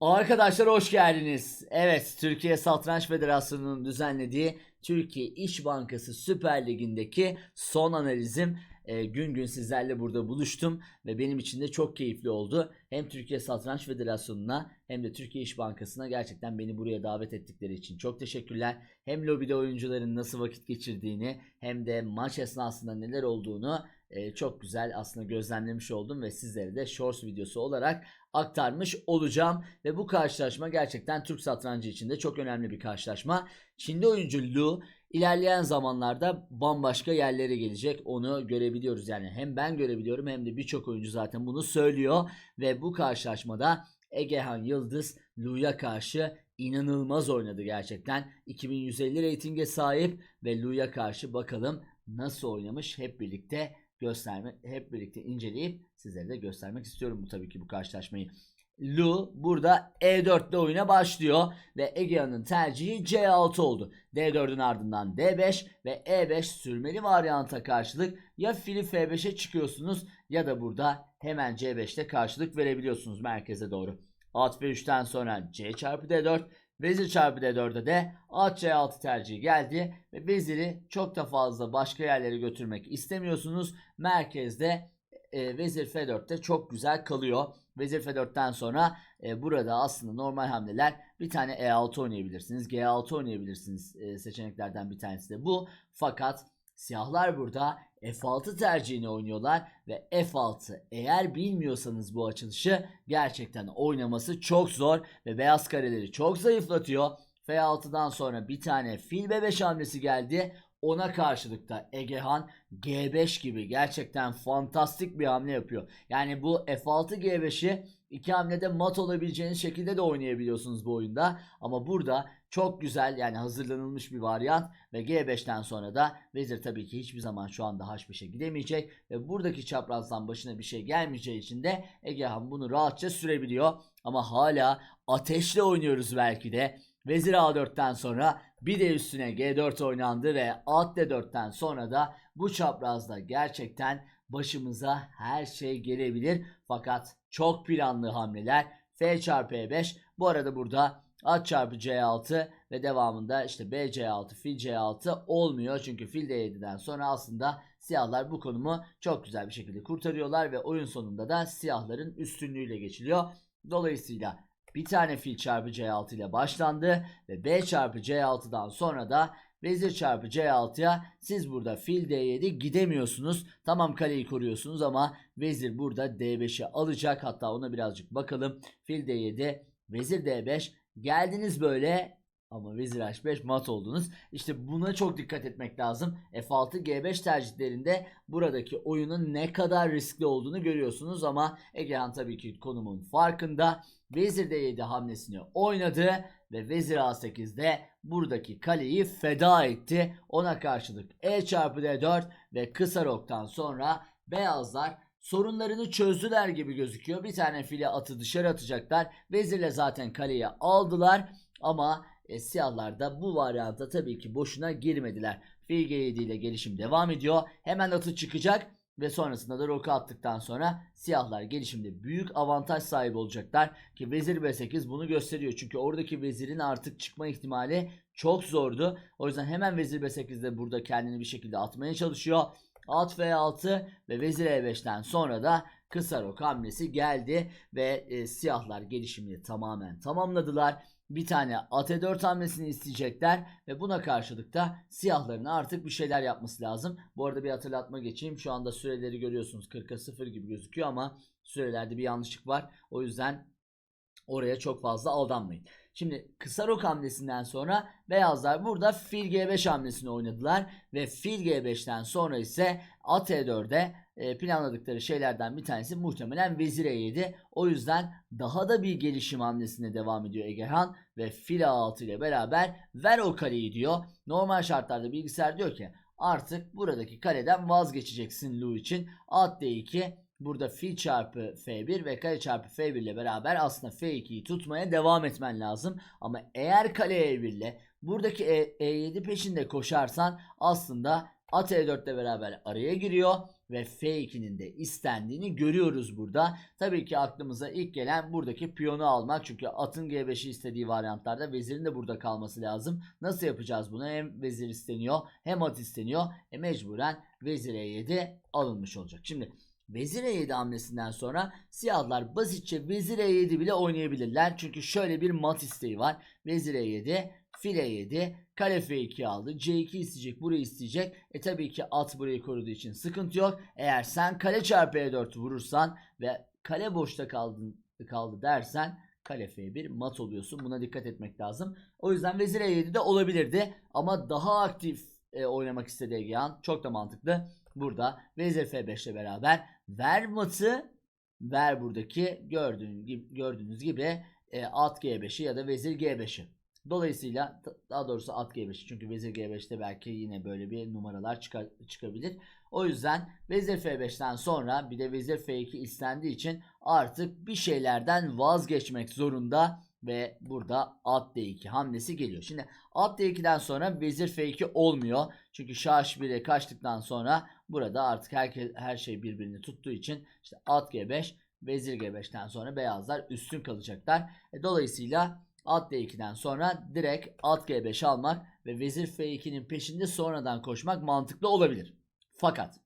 Arkadaşlar hoş geldiniz. Evet, Türkiye Satranç Federasyonu'nun düzenlediği Türkiye İş Bankası Süper Ligi'ndeki son analizim. Ee, gün gün sizlerle burada buluştum ve benim için de çok keyifli oldu. Hem Türkiye Satranç Federasyonu'na hem de Türkiye İş Bankası'na gerçekten beni buraya davet ettikleri için çok teşekkürler. Hem lobide oyuncuların nasıl vakit geçirdiğini hem de maç esnasında neler olduğunu e, çok güzel aslında gözlemlemiş oldum ve sizlere de shorts videosu olarak aktarmış olacağım. Ve bu karşılaşma gerçekten Türk satrancı için de çok önemli bir karşılaşma. Çinli oyuncu Lu ilerleyen zamanlarda bambaşka yerlere gelecek. Onu görebiliyoruz yani hem ben görebiliyorum hem de birçok oyuncu zaten bunu söylüyor. Ve bu karşılaşmada Egehan Yıldız Lu'ya karşı inanılmaz oynadı gerçekten. 2150 reytinge sahip ve Lu'ya karşı bakalım nasıl oynamış hep birlikte gösterme hep birlikte inceleyip sizlere de göstermek istiyorum bu tabii ki bu karşılaşmayı. Lu burada E4 ile oyuna başlıyor ve Egea'nın tercihi C6 oldu. D4'ün ardından D5 ve E5 sürmeli varyanta karşılık ya fili F5'e çıkıyorsunuz ya da burada hemen C5'te karşılık verebiliyorsunuz merkeze doğru. At F3'ten sonra C çarpı D4 Vezir çarpı D4'e de at C6 tercihi geldi ve veziri çok da fazla başka yerlere götürmek istemiyorsunuz. Merkezde e, vezir F4'te çok güzel kalıyor. Vezir F4'ten sonra e, burada aslında normal hamleler bir tane E6 oynayabilirsiniz. G6 oynayabilirsiniz e, seçeneklerden bir tanesi de bu. Fakat siyahlar burada F6 tercihini oynuyorlar ve F6 eğer bilmiyorsanız bu açılışı gerçekten oynaması çok zor ve beyaz kareleri çok zayıflatıyor. F6'dan sonra bir tane fil B5 hamlesi geldi. Ona karşılık da Egehan G5 gibi gerçekten fantastik bir hamle yapıyor. Yani bu F6 G5'i iki hamlede mat olabileceğiniz şekilde de oynayabiliyorsunuz bu oyunda. Ama burada çok güzel yani hazırlanılmış bir varyant ve G5'ten sonra da vezir tabii ki hiçbir zaman şu anda H5'e gidemeyecek ve buradaki çaprazdan başına bir şey gelmeyeceği için de Egehan bunu rahatça sürebiliyor. Ama hala ateşle oynuyoruz belki de. Vezir A4'ten sonra bir de üstüne G4 oynandı ve at D4'ten sonra da bu çaprazda gerçekten başımıza her şey gelebilir. Fakat çok planlı hamleler. F çarpı E5 bu arada burada at çarpı C6 ve devamında işte B C6 fil C6 olmuyor. Çünkü fil D7'den sonra aslında siyahlar bu konumu çok güzel bir şekilde kurtarıyorlar ve oyun sonunda da siyahların üstünlüğüyle geçiliyor. Dolayısıyla bir tane fil çarpı C6 ile başlandı ve B çarpı C6'dan sonra da vezir çarpı C6'ya siz burada fil D7 gidemiyorsunuz. Tamam kaleyi koruyorsunuz ama vezir burada D5'i alacak. Hatta ona birazcık bakalım. Fil D7, vezir D5 geldiniz böyle ama vezir H5 mat oldunuz. İşte buna çok dikkat etmek lazım. F6 G5 tercihlerinde buradaki oyunun ne kadar riskli olduğunu görüyorsunuz ama Egehan tabii ki konumun farkında. Vezir D7 hamlesini oynadı ve vezir A8'de buradaki kaleyi feda etti. Ona karşılık E çarpı D4 ve kısa roktan sonra beyazlar sorunlarını çözdüler gibi gözüküyor. Bir tane file atı dışarı atacaklar. Vezirle zaten kaleyi aldılar ama e, siyahlar da bu varyanta tabii ki boşuna girmediler. Fil G7 ile gelişim devam ediyor. Hemen atı çıkacak ve sonrasında da roka attıktan sonra siyahlar gelişimde büyük avantaj sahibi olacaklar ki vezir B8 bunu gösteriyor. Çünkü oradaki vezirin artık çıkma ihtimali çok zordu. O yüzden hemen vezir B8'de burada kendini bir şekilde atmaya çalışıyor. At F6 ve vezir E5'ten sonra da kısa rok hamlesi geldi ve e, siyahlar gelişimini tamamen tamamladılar. Bir tane at E4 hamlesini isteyecekler ve buna karşılık da siyahların artık bir şeyler yapması lazım. Bu arada bir hatırlatma geçeyim. Şu anda süreleri görüyorsunuz 40'a 0 gibi gözüküyor ama sürelerde bir yanlışlık var. O yüzden oraya çok fazla aldanmayın. Şimdi kısa rok hamlesinden sonra beyazlar burada fil G5 hamlesini oynadılar ve fil G5'ten sonra ise at E4'e e, planladıkları şeylerden bir tanesi muhtemelen vezir E7. O yüzden daha da bir gelişim hamlesine devam ediyor Egehan ve fil A6 ile beraber ver o kaleyi diyor. Normal şartlarda bilgisayar diyor ki artık buradaki kaleden vazgeçeceksin Lu için. At D2 Burada fil çarpı f1 ve kale çarpı f1 ile beraber aslında f2'yi tutmaya devam etmen lazım. Ama eğer kale e1 ile buradaki e, e7 peşinde koşarsan aslında at e4 ile beraber araya giriyor. ve F2'nin de istendiğini görüyoruz burada. Tabii ki aklımıza ilk gelen buradaki piyonu almak. Çünkü atın G5'i istediği varyantlarda vezirin de burada kalması lazım. Nasıl yapacağız bunu? Hem vezir isteniyor hem at isteniyor. E mecburen vezir E7 alınmış olacak. Şimdi Vezir E7 hamlesinden sonra siyahlar basitçe Vezir E7 bile oynayabilirler. Çünkü şöyle bir mat isteği var. Vezir E7, fil E7, kale F2 aldı. C2 isteyecek, burayı isteyecek. E tabii ki at burayı koruduğu için sıkıntı yok. Eğer sen kale çarpı E4 vurursan ve kale boşta kaldın, kaldı dersen kale F1 mat oluyorsun. Buna dikkat etmek lazım. O yüzden Vezir E7 de olabilirdi. Ama daha aktif e, oynamak istedi Egehan. Çok da mantıklı. Burada Vezir F5 ile beraber ver matı ver buradaki gördüğün gördüğünüz gibi e, at G5'i ya da Vezir G5'i. Dolayısıyla daha doğrusu at G5'i çünkü Vezir G5'te belki yine böyle bir numaralar çıkar, çıkabilir. O yüzden Vezir F5'ten sonra bir de Vezir F2 istendiği için artık bir şeylerden vazgeçmek zorunda ve burada at D2 hamlesi geliyor. Şimdi at D2'den sonra Vezir F2 olmuyor. Çünkü Şah H1'e kaçtıktan sonra burada artık herkes, her şey birbirini tuttuğu için işte at G5 Vezir G5'ten sonra beyazlar üstün kalacaklar. E, dolayısıyla at D2'den sonra direkt at G5 almak ve Vezir F2'nin peşinde sonradan koşmak mantıklı olabilir. Fakat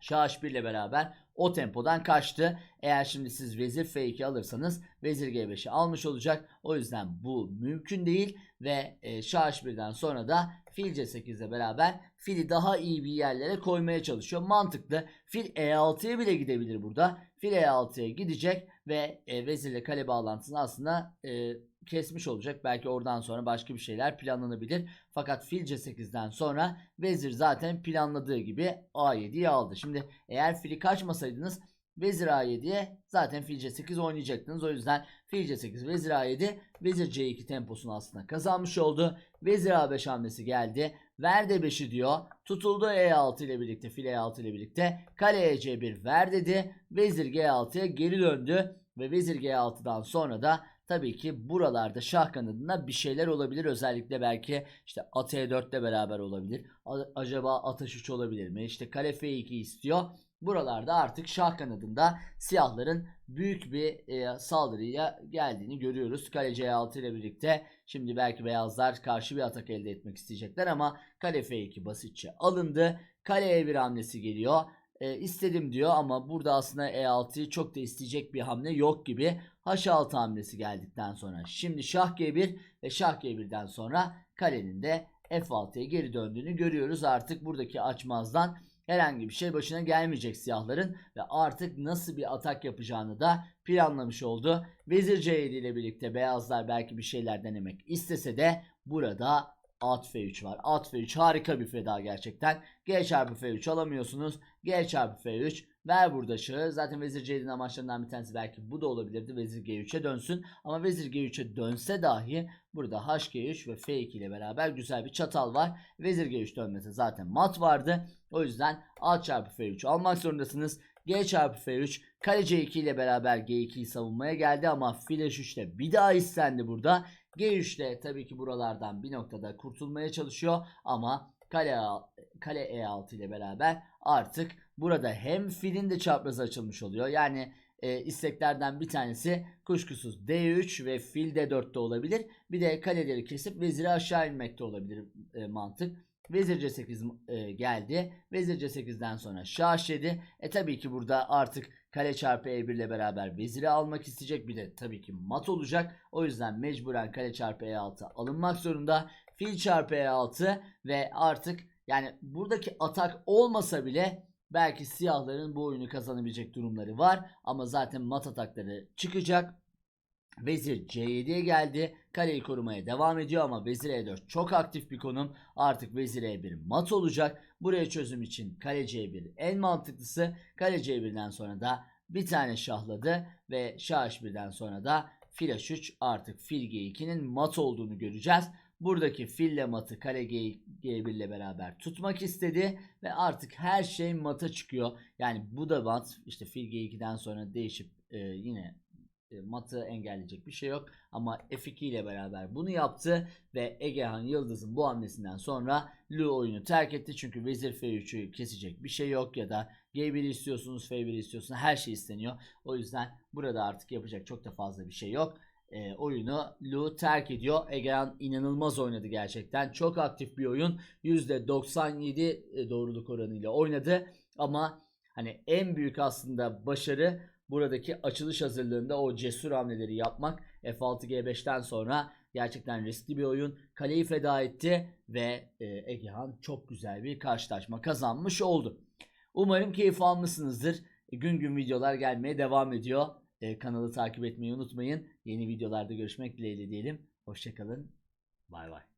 Şah H1 ile beraber o tempodan kaçtı. Eğer şimdi siz Vezir F2 alırsanız Vezir G5'i almış olacak. O yüzden bu mümkün değil ve e, Şah H1'den sonra da Fil C8 ile beraber fili daha iyi bir yerlere koymaya çalışıyor. Mantıklı. Fil E6'ya bile gidebilir burada. Fil E6'ya gidecek ve e, vezirle kale bağlantısını aslında e, kesmiş olacak. Belki oradan sonra başka bir şeyler planlanabilir. Fakat fil C8'den sonra vezir zaten planladığı gibi A7'yi aldı. Şimdi eğer fili kaçmasaydınız Vezir A7'ye zaten fil C8 oynayacaktınız. O yüzden fil C8 vezir A7 vezir C2 temposunu aslında kazanmış oldu. Vezir A5 hamlesi geldi. Ver D5'i diyor. Tutuldu E6 ile birlikte fil E6 ile birlikte. Kale E C1 ver dedi. Vezir G6'ya geri döndü. Ve vezir G6'dan sonra da tabii ki buralarda şah kanadında bir şeyler olabilir. Özellikle belki işte at E4 ile beraber olabilir. Acaba at H3 olabilir mi? İşte kale F2 istiyor. Buralarda artık şah kanadında siyahların büyük bir e, saldırıya geldiğini görüyoruz. Kale C6 ile birlikte şimdi belki beyazlar karşı bir atak elde etmek isteyecekler ama kale F2 basitçe alındı. Kale E1 hamlesi geliyor. E, istedim diyor ama burada aslında E6'yı çok da isteyecek bir hamle yok gibi. H6 hamlesi geldikten sonra şimdi şah G1 ve şah G1'den sonra kalenin de F6'ya geri döndüğünü görüyoruz. Artık buradaki açmazdan herhangi bir şey başına gelmeyecek siyahların ve artık nasıl bir atak yapacağını da planlamış oldu. Vezir C7 ile birlikte beyazlar belki bir şeyler denemek istese de burada at F3 var. At F3 harika bir feda gerçekten. G çarpı F3 alamıyorsunuz. G çarpı F3 ver burada şahı. Zaten Vezir C7'nin amaçlarından bir tanesi belki bu da olabilirdi. Vezir G3'e dönsün. Ama Vezir G3'e dönse dahi burada HG3 ve F2 ile beraber güzel bir çatal var. Vezir G3 dönmese zaten mat vardı. O yüzden A çarpı F3 almak zorundasınız. G çarpı F3 kale C2 ile beraber G2'yi savunmaya geldi ama fil H3'te bir daha istendi burada. G3'te tabii ki buralardan bir noktada kurtulmaya çalışıyor ama kale, kale E6 ile beraber artık burada hem filin de çaprazı açılmış oluyor. Yani e, isteklerden bir tanesi kuşkusuz D3 ve fil D4'te olabilir. Bir de kaleleri kesip veziri aşağı inmekte olabilir e, mantık. Vezir C8 e, geldi. Vezir C8'den sonra Şah H7. E tabii ki burada artık kale çarpı E1 ile beraber veziri almak isteyecek. Bir de tabii ki mat olacak. O yüzden mecburen kale çarpı E6 alınmak zorunda. Fil çarpı E6 ve artık yani buradaki atak olmasa bile belki siyahların bu oyunu kazanabilecek durumları var. Ama zaten mat atakları çıkacak. Vezir C7'ye geldi. Kaleyi korumaya devam ediyor ama Vezir E4 çok aktif bir konum. Artık Vezir E1 mat olacak. Buraya çözüm için Kale C1 en mantıklısı. Kale C1'den sonra da bir tane şahladı ve Şah H1'den sonra da Fil H3 artık Fil G2'nin mat olduğunu göreceğiz. Buradaki fille matı kale G, G1 ile beraber tutmak istedi ve artık her şey mata çıkıyor. Yani bu da mat işte fil G2'den sonra değişip e, yine e, matı engelleyecek bir şey yok. Ama F2 ile beraber bunu yaptı ve Egehan Yıldız'ın bu hamlesinden sonra Lu oyunu terk etti. Çünkü Vezir F3'ü kesecek bir şey yok ya da G1'i istiyorsunuz F1'i istiyorsunuz her şey isteniyor. O yüzden burada artık yapacak çok da fazla bir şey yok. E, oyunu Lu terk ediyor. Egehan inanılmaz oynadı gerçekten. Çok aktif bir oyun. %97 doğruluk oranıyla oynadı. Ama hani en büyük aslında başarı buradaki açılış hazırlığında o cesur hamleleri yapmak. F6 G5'ten sonra gerçekten riskli bir oyun. Kaleyi feda etti ve e, Egehan çok güzel bir karşılaşma kazanmış oldu. Umarım keyif almışsınızdır. E, Gün gün videolar gelmeye devam ediyor. E, kanalı takip etmeyi unutmayın. Yeni videolarda görüşmek dileğiyle diyelim. Hoşçakalın. Bay bay.